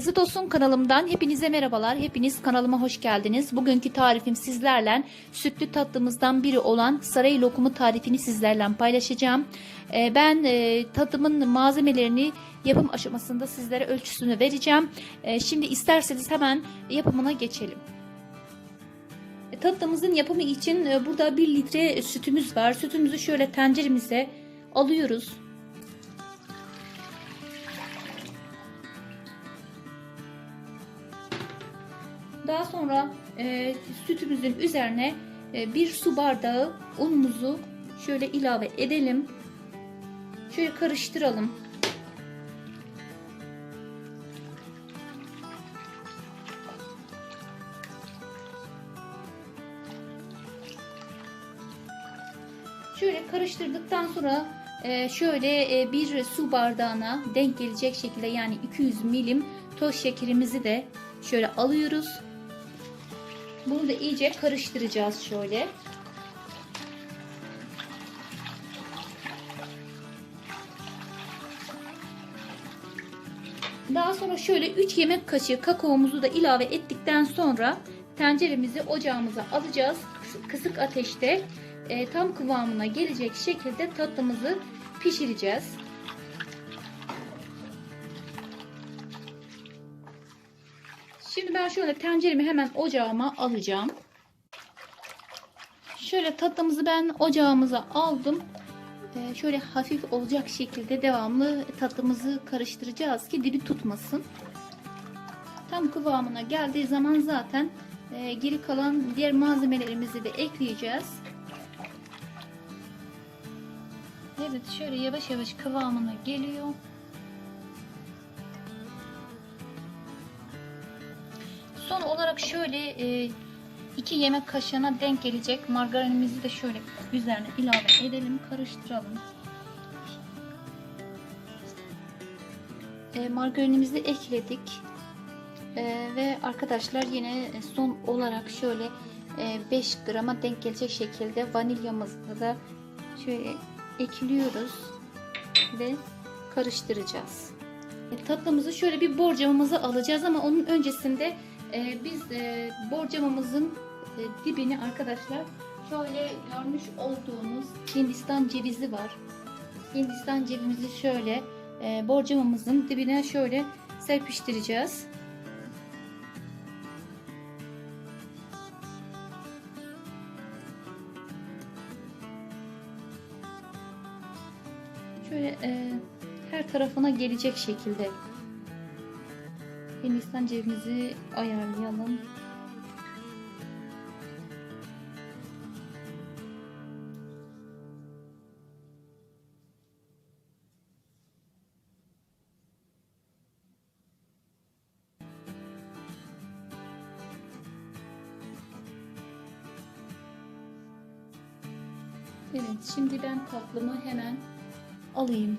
Lezzet Olsun kanalımdan hepinize merhabalar. Hepiniz kanalıma hoş geldiniz. Bugünkü tarifim sizlerle sütlü tatlımızdan biri olan saray lokumu tarifini sizlerle paylaşacağım. Ee, Ben e, tatlımın malzemelerini yapım aşamasında sizlere ölçüsünü vereceğim. Ee, Şimdi isterseniz hemen yapımına geçelim. E, Tatlımızın yapımı için e, burada 1 litre sütümüz var. Sütümüzü şöyle tenceremize alıyoruz. Daha sonra e, sütümüzün üzerine e, bir su bardağı unumuzu şöyle ilave edelim. Şöyle karıştıralım. Şöyle karıştırdıktan sonra e, şöyle e, bir su bardağına denk gelecek şekilde yani 200 milim toz şekerimizi de şöyle alıyoruz. Bunu da iyice karıştıracağız şöyle. Daha sonra şöyle 3 yemek kaşığı kakaomuzu da ilave ettikten sonra tenceremizi ocağımıza alacağız. Kısık ateşte e, tam kıvamına gelecek şekilde tatlımızı pişireceğiz. Şimdi ben şöyle tenceremi hemen ocağıma alacağım. Şöyle tatlımızı ben ocağımıza aldım. Ee, şöyle hafif olacak şekilde devamlı tatlımızı karıştıracağız ki dibi tutmasın. Tam kıvamına geldiği zaman zaten e, geri kalan diğer malzemelerimizi de ekleyeceğiz. Evet şöyle yavaş yavaş kıvamına geliyor. Olarak şöyle 2 yemek kaşığına denk gelecek margarinimizi de şöyle üzerine ilave edelim, karıştıralım. E, margarinimizi ekledik. E, ve arkadaşlar yine son olarak şöyle 5 grama denk gelecek şekilde vanilyamızı da şöyle ekliyoruz ve karıştıracağız. E, tatlımızı şöyle bir borcamımızı alacağız ama onun öncesinde e, biz e, borcamımızın e, dibini arkadaşlar şöyle görmüş olduğunuz Hindistan cevizi var. Hindistan cevizimizi şöyle e, borcamımızın dibine şöyle serpiştireceğiz. Şöyle e, her tarafına gelecek şekilde Hindistan cevizimizi ayarlayalım. Evet, şimdi ben tatlımı hemen alayım.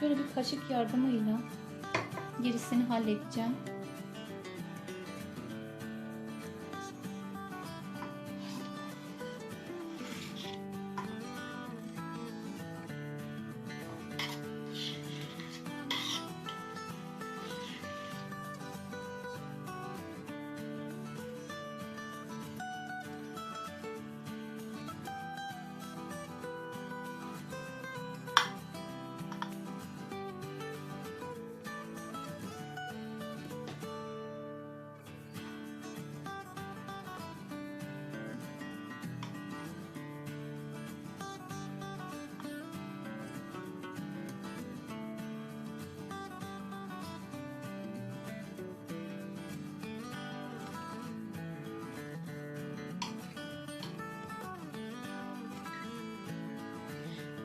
Şöyle bir kaşık yardımıyla gerisini halledeceğim.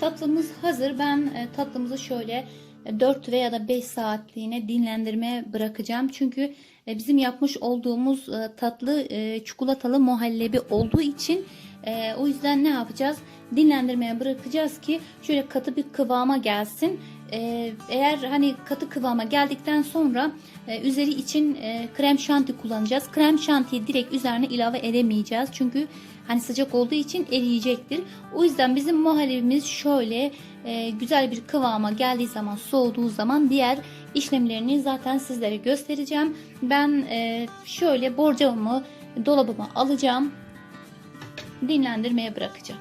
Tatlımız hazır. Ben e, tatlımızı şöyle 4 veya da 5 saatliğine dinlendirmeye bırakacağım. Çünkü e, bizim yapmış olduğumuz e, tatlı e, çikolatalı muhallebi olduğu için e, o yüzden ne yapacağız? Dinlendirmeye bırakacağız ki şöyle katı bir kıvama gelsin. E, eğer hani katı kıvama geldikten sonra e, üzeri için e, krem şanti kullanacağız. Krem şantiyi direkt üzerine ilave edemeyeceğiz. Çünkü hani sıcak olduğu için eriyecektir. O yüzden bizim muhallebimiz şöyle e, güzel bir kıvama geldiği zaman soğuduğu zaman diğer işlemlerini zaten sizlere göstereceğim. Ben e, şöyle borcamımı dolabıma alacağım. Dinlendirmeye bırakacağım.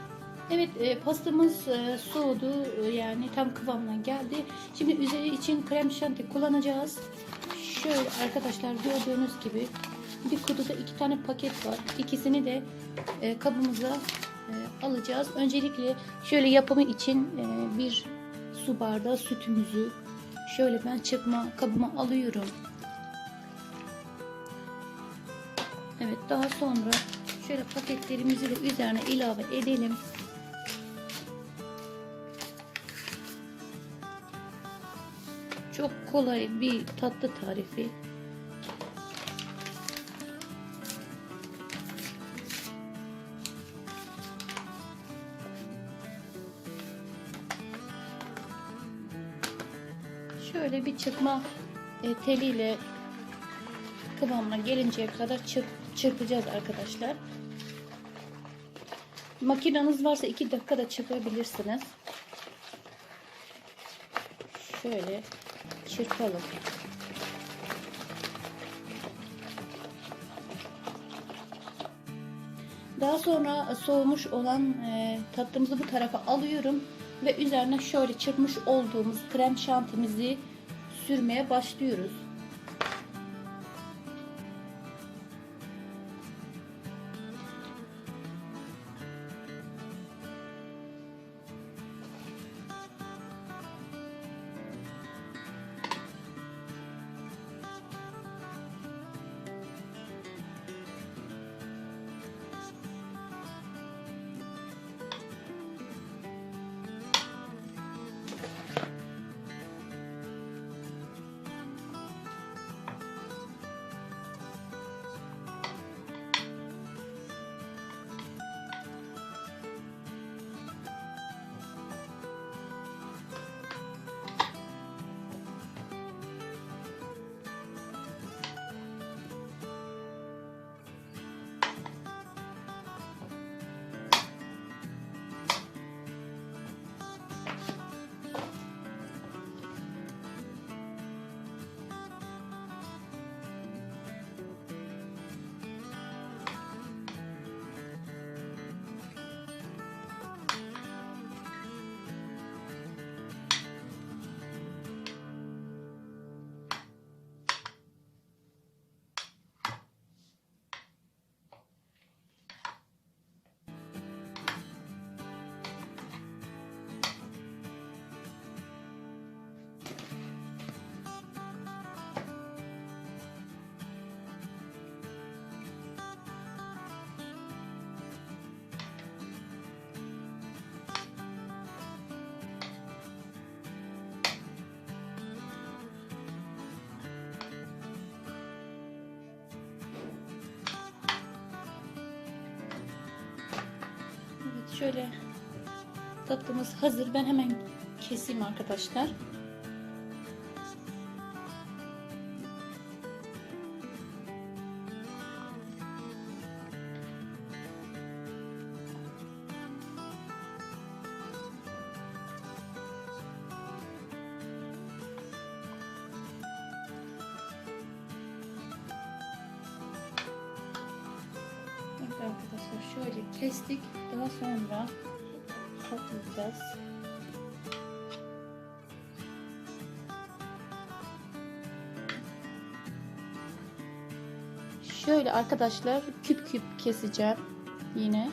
Evet e, pastamız e, soğudu E, yani tam kıvamına geldi. Şimdi üzeri için krem şanti kullanacağız. Şöyle arkadaşlar gördüğünüz gibi bir kutuda iki tane paket var. İkisini de e, kabımıza e, alacağız. Öncelikle şöyle yapımı için e, bir su bardağı sütümüzü şöyle ben çırpma kabıma alıyorum. Evet daha sonra şöyle paketlerimizi de üzerine ilave edelim. Çok kolay bir tatlı tarifi. Şöyle bir çırpma e, teliyle kıvamına gelinceye kadar çırp, çırpacağız arkadaşlar. Makineniz varsa 2 dakikada çırpabilirsiniz. Şöyle çırpalım. Daha sonra soğumuş olan e, tatlımızı bu tarafa alıyorum ve üzerine şöyle çırpmış olduğumuz krem şantimizi sürmeye başlıyoruz. Şöyle tatlımız hazır. Ben hemen keseyim arkadaşlar. Evet arkadaşlar şöyle kestik. Daha sonra toplayacağız. Şöyle arkadaşlar küp küp keseceğim yine.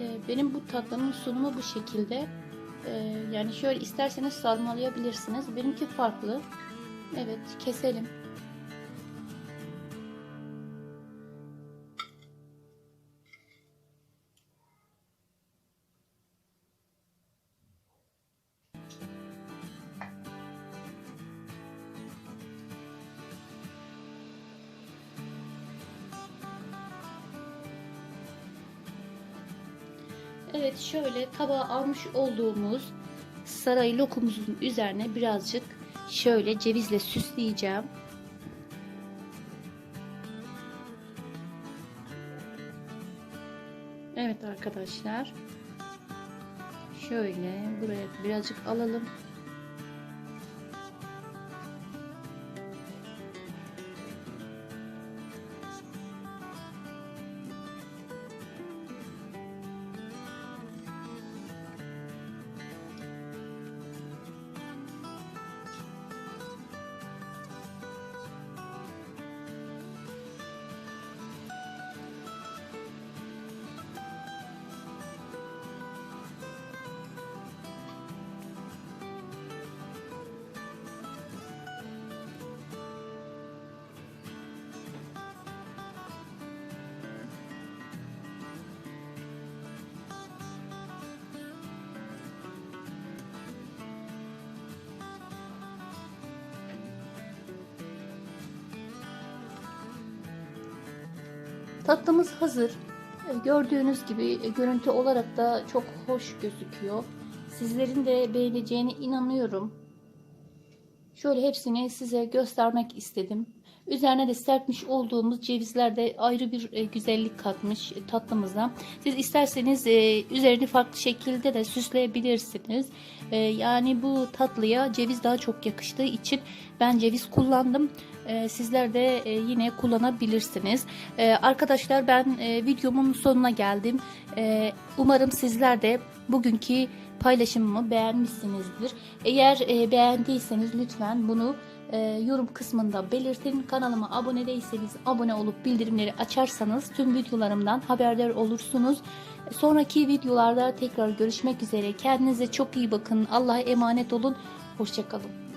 Ee, Benim bu tatlının sunumu bu şekilde. Ee, Yani şöyle isterseniz sarmalayabilirsiniz. Benimki farklı. Evet keselim. Evet şöyle tabağa almış olduğumuz saray lokumumuzun üzerine birazcık şöyle cevizle süsleyeceğim. Evet arkadaşlar. Şöyle buraya birazcık alalım. Tatlımız hazır. E, Gördüğünüz gibi e, görüntü olarak da çok hoş gözüküyor. Sizlerin de beğeneceğine inanıyorum. Şöyle hepsini size göstermek istedim. Üzerine de serpmiş olduğumuz cevizler de ayrı bir e, güzellik katmış e, tatlımıza. Siz isterseniz e, üzerini farklı şekilde de süsleyebilirsiniz. E, yani bu tatlıya ceviz daha çok yakıştığı için ben ceviz kullandım. Sizler de yine kullanabilirsiniz. Arkadaşlar ben videomun sonuna geldim. Umarım sizler de bugünkü paylaşımımı beğenmişsinizdir. Eğer beğendiyseniz lütfen bunu e, yorum kısmında belirtin. Kanalıma abone değilseniz abone olup bildirimleri açarsanız tüm videolarımdan haberdar olursunuz. Sonraki videolarda tekrar görüşmek üzere. Kendinize çok iyi bakın. Allah'a emanet olun. Hoşçakalın.